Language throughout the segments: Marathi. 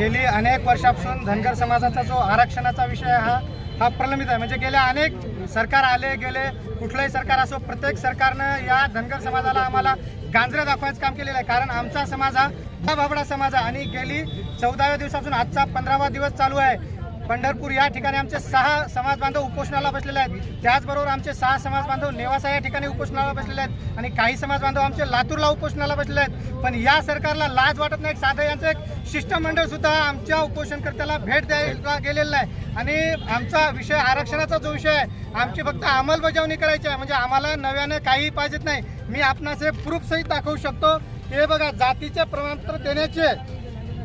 गेली अनेक वर्षापासून धनगर समाजाचा जो आरक्षणाचा विषय आहे, हा हा प्रलंबित आहे. म्हणजे गेल्या अनेक सरकार आले गेले कुठलंही सरकार असो प्रत्येक सरकारनं या धनगर समाजाला आम्हाला गांजरे दाखवायचं काम केलेलं आहे. कारण आमचा समाज हा भाबडा समाज आहे. आणि गेली चौदाव्या दिवसापासून आजचा पंधरावा दिवस चालू आहे. पंढरपूर या ठिकाणी आमचे सहा समाज बांधव उपोषणाला बसलेले आहेत. त्याचबरोबर आमचे सहा समाज बांधव नेवासा या ठिकाणी उपोषणाला बसलेले आहेत. आणि काही समाज बांधव आमचे लातूरला उपोषणाला बसलेले आहेत. पण या सरकारला लाज वाटत नाही. साधं यांचं एक शिष्टमंडळ सुद्धा आमच्या उपोषणकर्त्याला भेट द्यायला गेलेलं नाही. आणि आमचा विषय आरक्षणाचा जो विषय आहे आमची फक्त अंमलबजावणी करायची आहे. म्हणजे आम्हाला नव्यानं काही पाहिजेत नाही. मी आपणास हे प्रूफ दाखवू शकतो. हे बघा जातीचे प्रमाणपत्र देण्याचे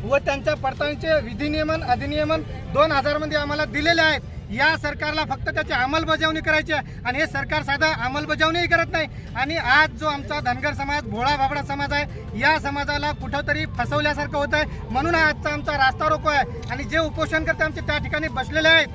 व त्यांच्या पडताळणीचे विधिनियमन अधिनियमन दोन हजारमध्ये आम्हाला दिलेले आहेत. या सरकारला फक्त त्याची अंमलबजावणी करायची आहे आणि हे सरकार साधा अंमलबजावणीही करत नाही. आणि आज जो आमचा धनगर समाज भोळा भाबडा समाज आहे या समाजाला कुठंतरी फसवल्यासारखं होत आहे म्हणून आजचा आमचा रास्ता रोको आहे. आणि जे उपोषण करते आमचे त्या ठिकाणी बसलेले आहेत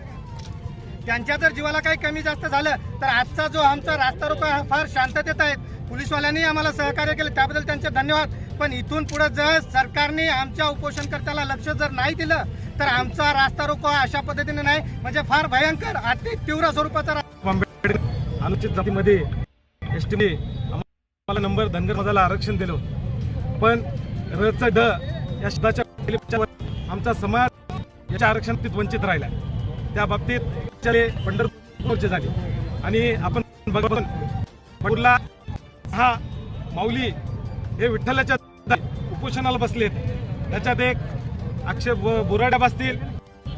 त्यांच्या जर जीवाला काही कमी जास्त झालं तर आजचा जो आमचा रास्ता रोको हा फार शांततेत आहेत पोलीसवाल्यांनी आम्हाला सहकार्य केलं त्याबद्दल त्यांचे धन्यवाद. पण इथून पुढे जर सरकारने आमच्या उपोषणकर्त्याला लक्ष जर नाही दिलं तर आमचा रास्ता रोको अशा पद्धतीने नाही. म्हणजे फार भयंकर अति तीव्र स्वरूपाचा आंबेडकर अनुचित जातीमध्ये एस टीने आम्हाला नंबर धनगर समाजाला आरक्षण दिलं पण रच ड या शब्दाच्या आमचा समाज याच्या आरक्षणात वंचित राहिला. त्या बाबतीत पंढरपूरचे झाले. आणि आपण बघून पंढरपूरला हा माऊली हे विठ्ठलाच्या उपोषणाला बसलेत त्याच्यात एक अक्षय ब- बोराड्या बसतील.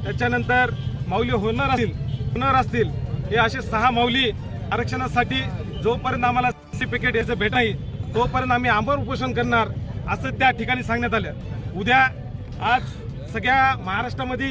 त्याच्यानंतर माऊली होणार असतील होणार असतील. हे असे सहा माऊली आरक्षणासाठी जोपर्यंत आम्हाला सर्टिफिकेट याचं भेट नाही तोपर्यंत आम्ही आंबर उपोषण करणार असं त्या ठिकाणी सांगण्यात आलं. उद्या आज सगळ्या महाराष्ट्रामध्ये